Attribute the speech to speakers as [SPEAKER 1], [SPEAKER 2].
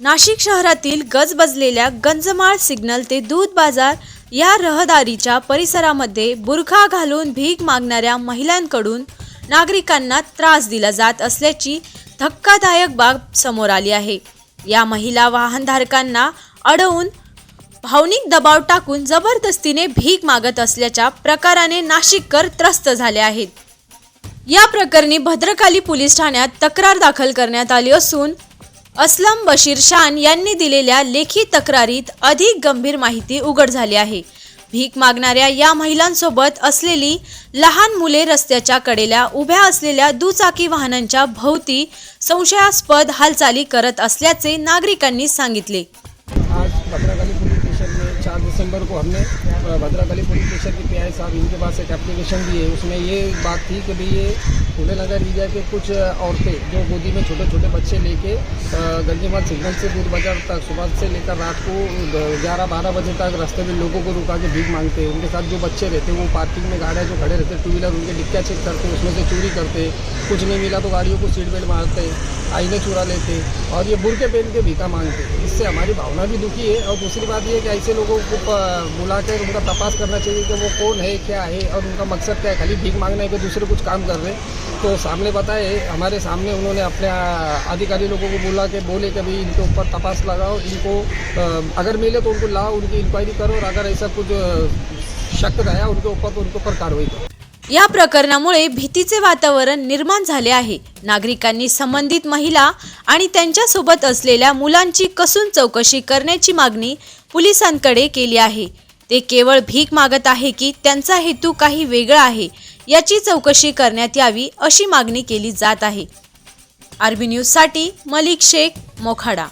[SPEAKER 1] नाशिक शहरातील गजबजलेल्या गंजमाळ सिग्नल ते दूध बाजार या रहदारीच्या परिसरामध्ये बुरखा घालून भीक मागणाऱ्या महिलांकडून नागरिकांना त्रास दिला जात असल्याची धक्कादायक बाब समोर आली आहे. या महिला वाहनधारकांना अडवून भावनिक दबाव टाकून जबरदस्तीने भीक मागत असल्याच्या प्रकाराने नाशिककर त्रस्त झाले आहेत. या प्रकरणी भद्रकाली पोलीस ठाण्यात तक्रार दाखल करण्यात आली असून असलम बशीर शान यांनी दिलेल्या लेखी तक्रारीत अधिक गंभीर माहिती उघड झाली आहे. भीक मागणाऱ्या या महिलांसोबत असलेली लहान मुले रस्त्याच्या कडेला उभ्या असलेल्या दुचाकी वाहनांच्या भोवती संशयास्पद हालचाली करत असल्याचे नागरिकांनी सांगितले.
[SPEAKER 2] आज चार दिसंबर को हमने भद्राकाली पुलिस स्टेशन के पीआई साहब इनके पास एक एप्लीकेशन दी है उसमें ये बात थी कि भाई ये फूले नगर एरिया के कुछ औरतें जो गोदी में छोटे छोटे बच्चे लेके गंजीमाल सिग्नल से दूर बाज़ार तक, सुबह से लेकर रात को ग्यारह बारह बजे तक रास्ते में लोगों को रुका के भीख मांगते। हैं उनके साथ जो बच्चे रहते हैं वो पार्किंग में गाड़ियाँ जो खड़े रहते हैं टू व्हीलर उनके डिक्कियाँ चेक करते हैं उसमें से चोरी करते। कुछ नहीं मिला तो गाड़ियों को सीट बेल्ट मारते, आईने चुरा लेते और ये बुरके पहन के भीखा मांगते। इससे हमारी भावना भी दुखी है और दूसरी बात ये है कि ऐसे लोगों को प- बुला उनका तपास करना चाहिए कि वो कौन है क्या है और उनका मकसद क्या है? खाली भीख मांगना है कि दूसरे कुछ काम कर रहे हैं। तो सामने बताए हमारे सामने उन्होंने अपने अधिकारी लोगों को बुला के बोले कि भाई इनके ऊपर तपास लगाओ इनको अगर मिले तो उनको लाओ उनकी इंक्वायरी करो और अगर ऐसा कुछ शक गया उनके ऊपर तो उनके ऊपर कार्रवाई करो।
[SPEAKER 1] या प्रकरणामुळे भीतीचे वातावरण निर्माण झाले आहे. नागरिकांनी संबंधित महिला आणि त्यांच्यासोबत असलेल्या मुलांची कसून चौकशी करण्याची मागणी पोलिसांकडे केली आहे. ते केवळ भीक मागत आहे की त्यांचा हेतू काही वेगळा आहे याची चौकशी करण्यात यावी अशी मागणी केली जात आहे. आरबी न्यूजसाठी मलिक शेख मोखाडा.